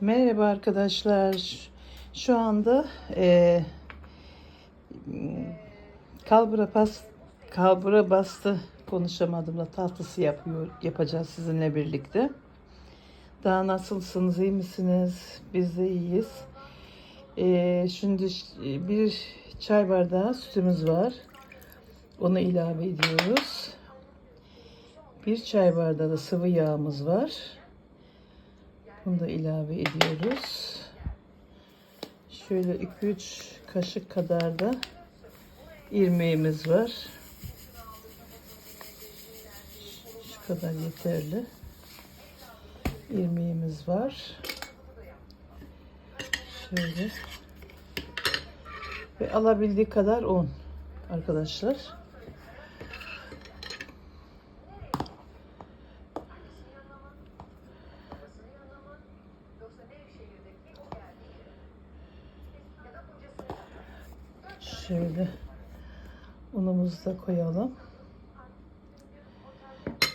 Merhaba arkadaşlar. Şu anda e, kalbura pas kalbura bastı konuşamadım da tatlısı yapıyor yapacağız sizinle birlikte. Daha nasılsınız? iyi misiniz? Biz de iyiyiz. E, şimdi bir çay bardağı sütümüz var. Onu ilave ediyoruz. Bir çay bardağı da sıvı yağımız var. Bunu da ilave ediyoruz. Şöyle 2-3 kaşık kadar da irmiğimiz var. Şu kadar yeterli. İrmiğimiz var. Şöyle. Ve alabildiği kadar un arkadaşlar. Şöyle unumuzu da koyalım.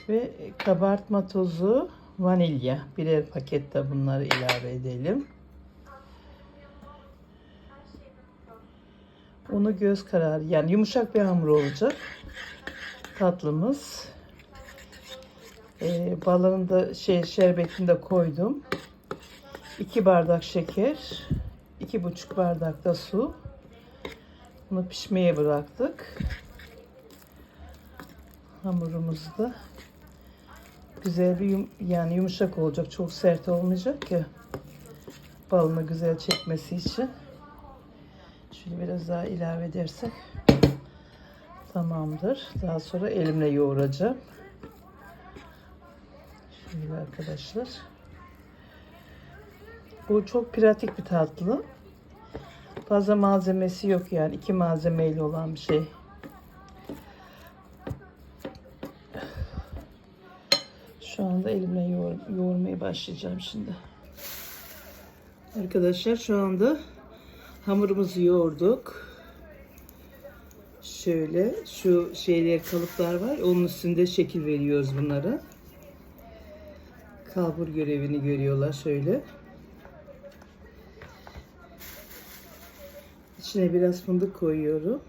Ve kabartma tozu, vanilya. Birer pakette bunları ilave edelim. Unu göz kararı yani yumuşak bir hamur olacak. Tatlımız. Ee, balığını da şey şerbetini de koydum. 2 bardak şeker, iki buçuk bardak da su. Bunu pişmeye bıraktık. Hamurumuz da güzel bir yum, yani yumuşak olacak. Çok sert olmayacak ki balını güzel çekmesi için. Şöyle biraz daha ilave edersek tamamdır. Daha sonra elimle yoğuracağım. Şöyle arkadaşlar. Bu çok pratik bir tatlı. Fazla malzemesi yok yani. iki malzemeyle olan bir şey. Şu anda elimle yoğur, yoğurmaya başlayacağım şimdi. Arkadaşlar şu anda hamurumuzu yoğurduk. Şöyle şu şeyler kalıplar var. Onun üstünde şekil veriyoruz bunlara. Kalbur görevini görüyorlar şöyle. İçine biraz fındık koyuyorum.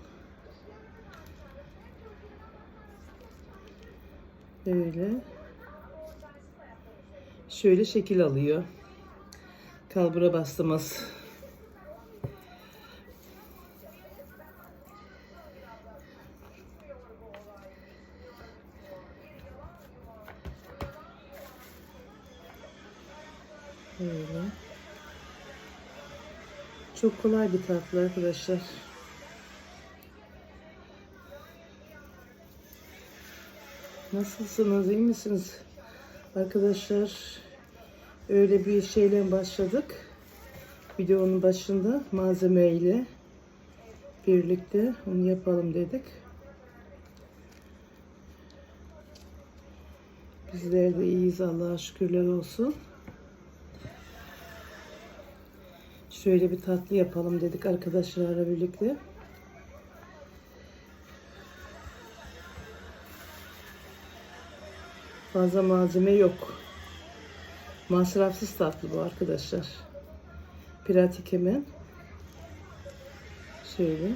Böyle. Şöyle şekil alıyor. Kalbura bastırmaz. Böyle. Çok kolay bir tatlı arkadaşlar. Nasılsınız? iyi misiniz? Arkadaşlar öyle bir şeyle başladık. Videonun başında malzeme ile birlikte onu yapalım dedik. Bizler de iyiyiz Allah'a şükürler olsun. Şöyle bir tatlı yapalım dedik arkadaşlarla birlikte. Fazla malzeme yok. Masrafsız tatlı bu arkadaşlar. Pratik hemen. Şöyle.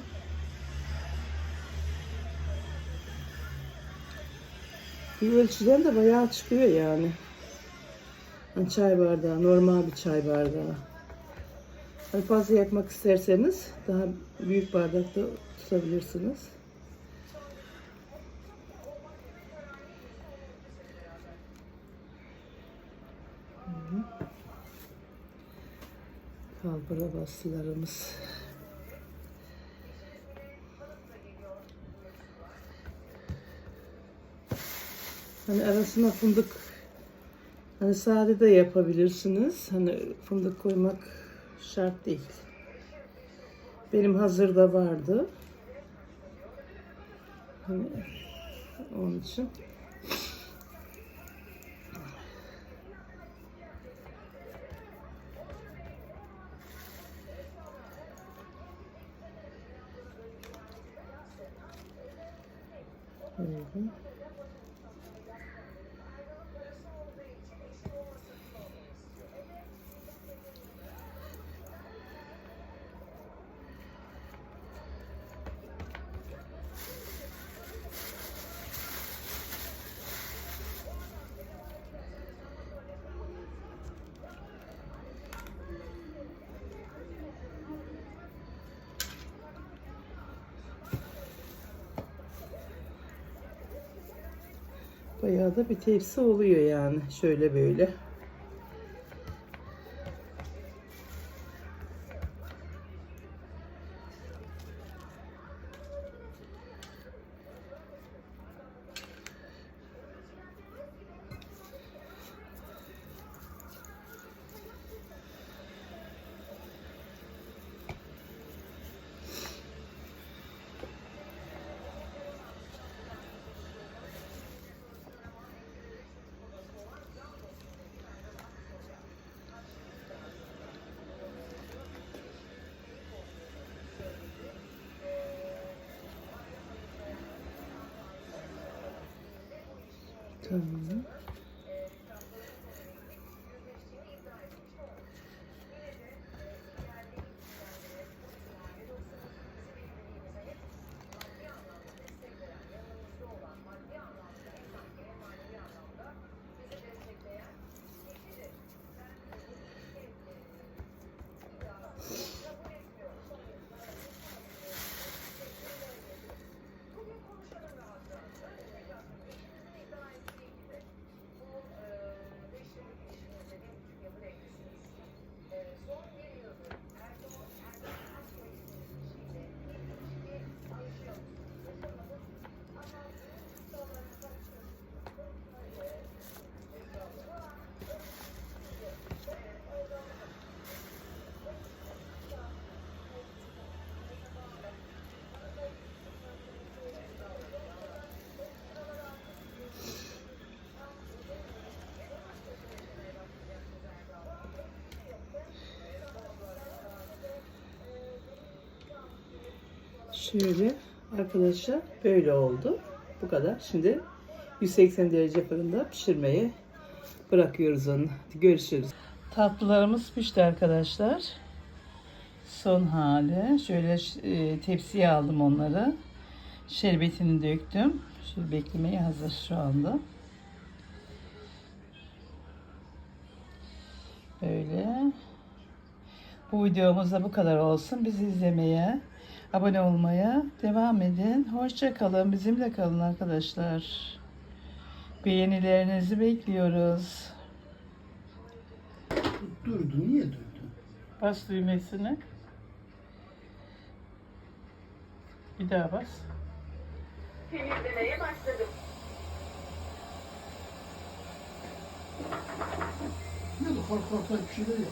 Bir ölçüden de bayağı çıkıyor yani. Hani çay bardağı, normal bir çay bardağı. Hani fazla yapmak isterseniz daha büyük bardakta tutabilirsiniz. Kalbura basılarımız. Hani arasına fındık hani sade de yapabilirsiniz. Hani fındık koymak şart değil. Benim hazırda vardı. Hani onun için. Böyle. Bayağı da bir tepsi oluyor yani. Şöyle böyle. Tamam. Şöyle arkadaşlar böyle oldu. Bu kadar. Şimdi 180 derece fırında pişirmeyi bırakıyoruz onu. Görüşürüz. Tatlılarımız pişti arkadaşlar. Son hali. Şöyle e, tepsiye aldım onları. Şerbetini döktüm. Şöyle beklemeye hazır şu anda. Böyle. Bu videomuz da bu kadar olsun. Bizi izlemeye, abone olmaya devam edin. Hoşça kalın. Bizimle kalın arkadaşlar. Beğenilerinizi bekliyoruz. Durdu, niye durdu? Bas düğmesine. Bir daha bas. temizlemeye başladım. Ne de kork kork bir şeyler yap.